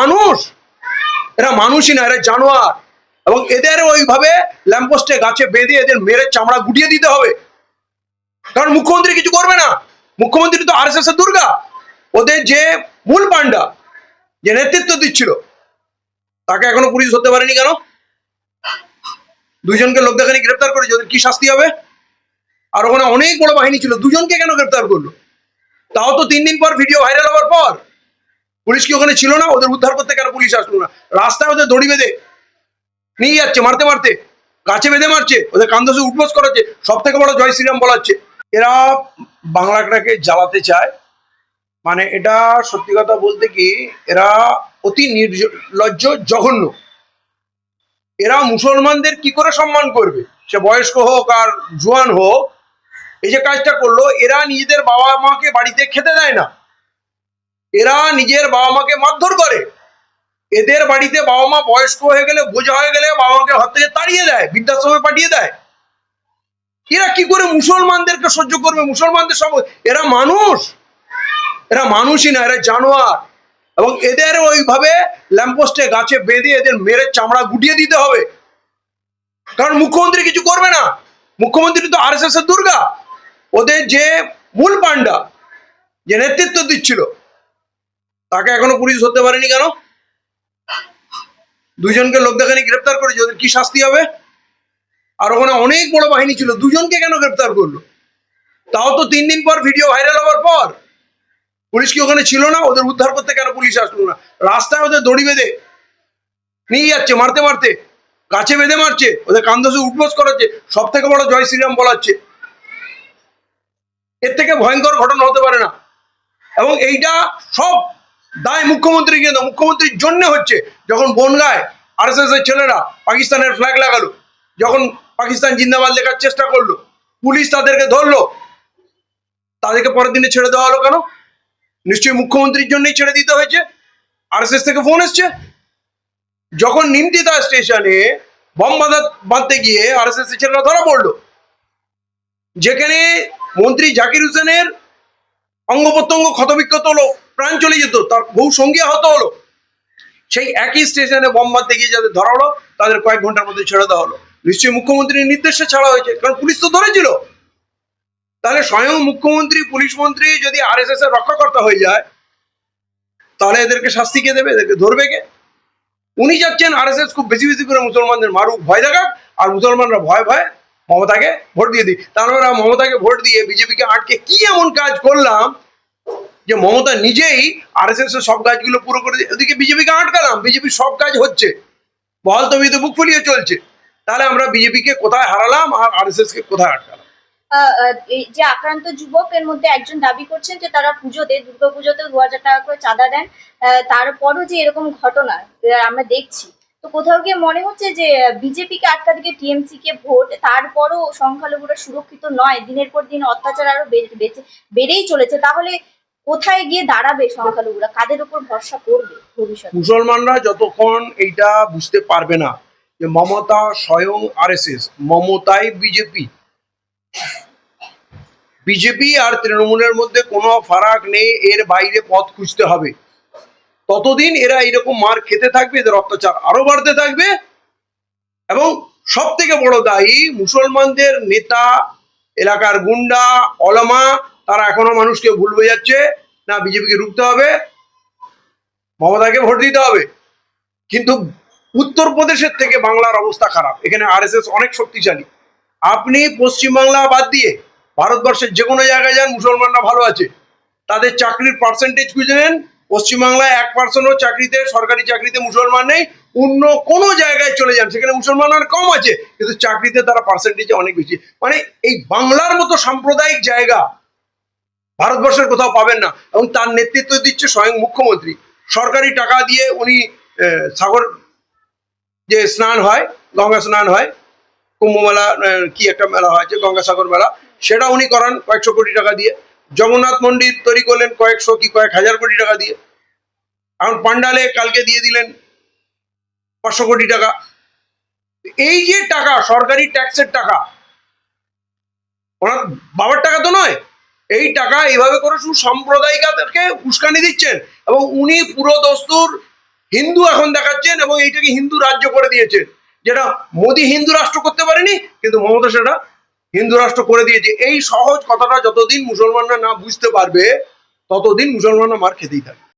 মানুষ। এরা মানুষই না, এরা জানোয়ার। এবং এদের ওইভাবে ল্যাম্পোস্টে গাছে বেঁধে এদের মেরে চামড়া গুটিয়ে দিতে হবে। কারণ মুখ্যমন্ত্রী কিছু করবে না। মুখ্যমন্ত্রী তো আর এস এর দুর্গা। ওদের যে মূল পান্ডা যে নেতৃত্ব দিচ্ছিল, তাকে এখনও পুলিশ ধরতে পারেনি কেন? দুইজনকে লোক দেখানি গ্রেপ্তার করেছে, ওদের কি শাস্তি হবে? আর ওখানে অনেক বড় বাহিনী ছিল, দুজনকে কেন গ্রেপ্তার করল? তাও তো তিন দিন পর ভিডিও ভাইরাল হওয়ার পর। পুলিশ কি ওখানে ছিল না? ওদের উদ্ধার করতে কেন পুলিশ আসলো না? রাস্তায় ওদের দড়ি বেঁধে নিয়ে যাচ্ছে, মারতে মারতে। গাছে বেঁধে মারছে, ওদের কান্দসে উঠবোস করাচ্ছে সব থেকে বড় জয় শ্রীরাম বলাচ্ছে। এরা বাংলাটাকে জ্বালাতে চায়। মানে এটা সত্যি কথা বলতে কি, এরা অতি নির্লজ্জ, জঘন্য। এরা মুসলমানদের কি করে সম্মান করবে? সে বয়স্ক হোক আর জোয়ান হোক, এই যে কাজটা করল, এরা নিজেদের বাবা মাকে বাড়িতে খেতে দেয় না। এরা নিজের বাবা মাকে মারধর করে। এদের বাড়িতে বাবা মা বয়স্ক হয়ে গেলে, বোঝা হয়ে গেলে বাবা মাকে হাত থেকে তাড়িয়ে দেয়, বৃদ্ধাশ্রমে পাঠিয়ে দেয়। এরা কি করে মুসলমানদেরকে সহ্য করবে? মুসলমানদের সব এরা মানুষ। এরা মানুষই না, এরা জানোয়ার। এবং এদের ওইভাবে ল্যাম্পোস্টে গাছে বেঁধে এদের মেরে চামড়া গুটিয়ে দিতে হবে। কারণ মুখ্যমন্ত্রী কিছু করবে না। মুখ্যমন্ত্রী তো আর এস এর দুর্গা। ওদের যে মূল পান্ডা যে নেতৃত্ব দিচ্ছিল তাকে এখনও পুলিশ ধরতে পারেনি কেন? দুজনকে লোক দেখানি গ্রেপ্তার করেছে, ওদের কি শাস্তি হবে? আর ওখানে অনেক বড় বাহিনী ছিল, দুজনকে কেন গ্রেপ্তার করল? তাও তো তিন দিন পর ভিডিও ভাইরাল হওয়ার পর। পুলিশ কি ওখানে ছিল না? ওদের উদ্ধার করতে কেন পুলিশ আসলো না? রাস্তায় ওদের দড়ি বেঁধে নিয়ে যাচ্ছে, মারতে মারতে। গাছে বেঁধে মারছে, ওদের কান্দসে উঠবোস করাচ্ছে সব থেকে বড় জয় শ্রীরাম বলাচ্ছে। এর থেকে ভয়ঙ্কর ঘটনা হতে পারে না। এবং এইটা সব দায় মুখ্যমন্ত্রী কিন্তু মুখ্যমন্ত্রীর জন্য হচ্ছে যখন বনগায় আর এস এর ছেলেরা পাকিস্তানের ফ্ল্যাগ লাগালো, যখন পাকিস্তান জিন্দাবাদ লেখার চেষ্টা করল, পুলিশ তাদেরকে ধরলো, তাদেরকে পরের দিনে ছেড়ে দেওয়া হলো কেন? নিশ্চয়ই মুখ্যমন্ত্রীর জন্যই ছেড়ে দিতে হয়েছে। আর থেকে ফোন এসছে। যখন নিমতিতা স্টেশনে বম বাঁধা, বাঁধতে গিয়ে আর এস এস ছেলেরা ধরা পড়ল, যেখানে মন্ত্রী জাকির হোসেনের অঙ্গ প্রত্যঙ্গ ক্ষতবিক্ষত হলো প্রাণ চলে যেত, তার বহু সঙ্গী আহত হলো। সেই একই স্টেশনে বম বাঁধতে গিয়ে যাদের ধরা হলো, তাদের কয়েক ঘণ্টার মধ্যে ছেড়ে দেওয়া হলো। নিশ্চয়ই মুখ্যমন্ত্রীর নির্দেশে ছাড়া হয়েছে, কারণ পুলিশ তো ধরেছিল। তাহলে স্বয়ং মুখ্যমন্ত্রী, পুলিশ মন্ত্রী যদি আর এস এস এর রক্ষাকর্তা হয়ে যায়, তাহলে এদেরকে শাস্তি কে দেবে? এদেরকে ধরবে কে? উনি যাচ্ছেন আর এস এস খুব বেশি বেশি করে মুসলমানদের মারুক, ভয় দেখাক, আর মুসলমানরা ভয় ভয় মমতাকে ভোট দিয়ে দিই তারপরে মমতাকে ভোট দিয়ে বিজেপিকে আটকে কি এমন কাজ করলাম যে মমতা নিজেই আর এস এস এর সব কাজগুলো পুরো করে ওদিকে বিজেপিকে আটকালাম, বিজেপি সব কাজ হচ্ছে। বল তো বুক ফুলিয়ে চলছে। তাহলে আমরা বিজেপিকে কোথায় হারালাম আর আর এস এস কে কোথায় আটকালাম? যে আক্রান্ত যুবকের মধ্যে একজন দাবি করছেন যে তারা পুজোতে, দুর্গা পুজোতে দু হাজার টাকা করে চাঁদা দেন। তারপরও যে এরকম ঘটনা আমরা দেখছি। তো কোথাও গিয়ে মনে হচ্ছে যে বিজেপিকে আটকা দিকে টিএমসি কে ভোট, তারপরও সংখ্যালঘুরা সুরক্ষিত নয়, দিনের পর দিন অত্যাচার আরও বেড়েই চলেছে। তাহলে কোথায় গিয়ে দাঁড়াবে সংখ্যালঘুরা? কাদের উপর ভরসা করবে ভবিষ্যতে? মুসলমানরা যতক্ষণ এইটা বুঝতে পারবে না যে মমতা স্বয়ং আরএসএস, মমতাই বিজেপি। বিজেপি আর তৃণমূলের মধ্যে কোনো ফারাক নেই, এর বাইরে পথ খুঁজতে হবে। ততদিন এরা এরকম মার খেতে থাকবে, এদের অত্যাচার আরও বাড়তে থাকবে। এবং সব থেকে বড় দায়ী মুসলমানদের নেতা, এলাকার গুন্ডা অলমা তারা এখনও মানুষকে ভুল বোঝাচ্ছে, না বিজেপিকে রুখতে হবে, মমতাকে ভোট দিতে হবে। কিন্তু উত্তরপ্রদেশের থেকে বাংলার অবস্থা খারাপ। এখানে আরএসএস অনেক শক্তিশালী। আপনি পশ্চিমবাংলা বাদ দিয়ে ভারতবর্ষের যে কোনো জায়গায় যান, মুসলমানরা ভালো আছে। তাদের চাকরির পার্সেন্টেজ খুঁজে নেন। পশ্চিমবাংলায় এক পার্সেন্টও চাকরিতে, সরকারি চাকরিতে মুসলমান নেই। অন্য কোনো জায়গায় চলে যান, সেখানে মুসলমান আর কম আছে। কিন্তু চাকরিতে তারা পার্সেন্টেজে অনেক বেশি। মানে এই বাংলার মতো সাম্প্রদায়িক জায়গা ভারতবর্ষের কোথাও পাবেন না। এবং তার নেতৃত্ব দিচ্ছে স্বয়ং মুখ্যমন্ত্রী। সরকারি টাকা দিয়ে উনি সাগর যে স্নান হয়, গঙ্গা স্নান হয় কুম্ভ মেলা কি একটা মেলা হয়েছে গঙ্গাসাগর মেলা, সেটা উনি করান কয়েকশো কোটি টাকা দিয়ে। জগন্নাথ মন্দির তৈরি করলেন কয়েকশো কি কয়েক হাজার কোটি টাকা দিয়ে। এখন পান্ডালে কালকে দিয়ে দিলেন পাঁচশো কোটি টাকা। এই যে টাকা, সরকারি ট্যাক্সের টাকা, ওনার বাবার টাকা এই টাকা এইভাবে করে শুধু সাম্প্রদায়িকতাকে উস্কানি দিচ্ছেন এবং উনি পুরো দস্তুর হিন্দু এখন দেখাচ্ছেন এবং এইটাকে হিন্দু রাজ্য করে দিয়েছেন। যেটা মোদি হিন্দু রাষ্ট্র করতে পারেনি, কিন্তু মমতা সেটা হিন্দু রাষ্ট্র করে দিয়েছে। এই সহজ কথাটা যতদিন মুসলমানরা না বুঝতে পারবে, ততদিন মুসলমানরা মার খেতেই থাকবে।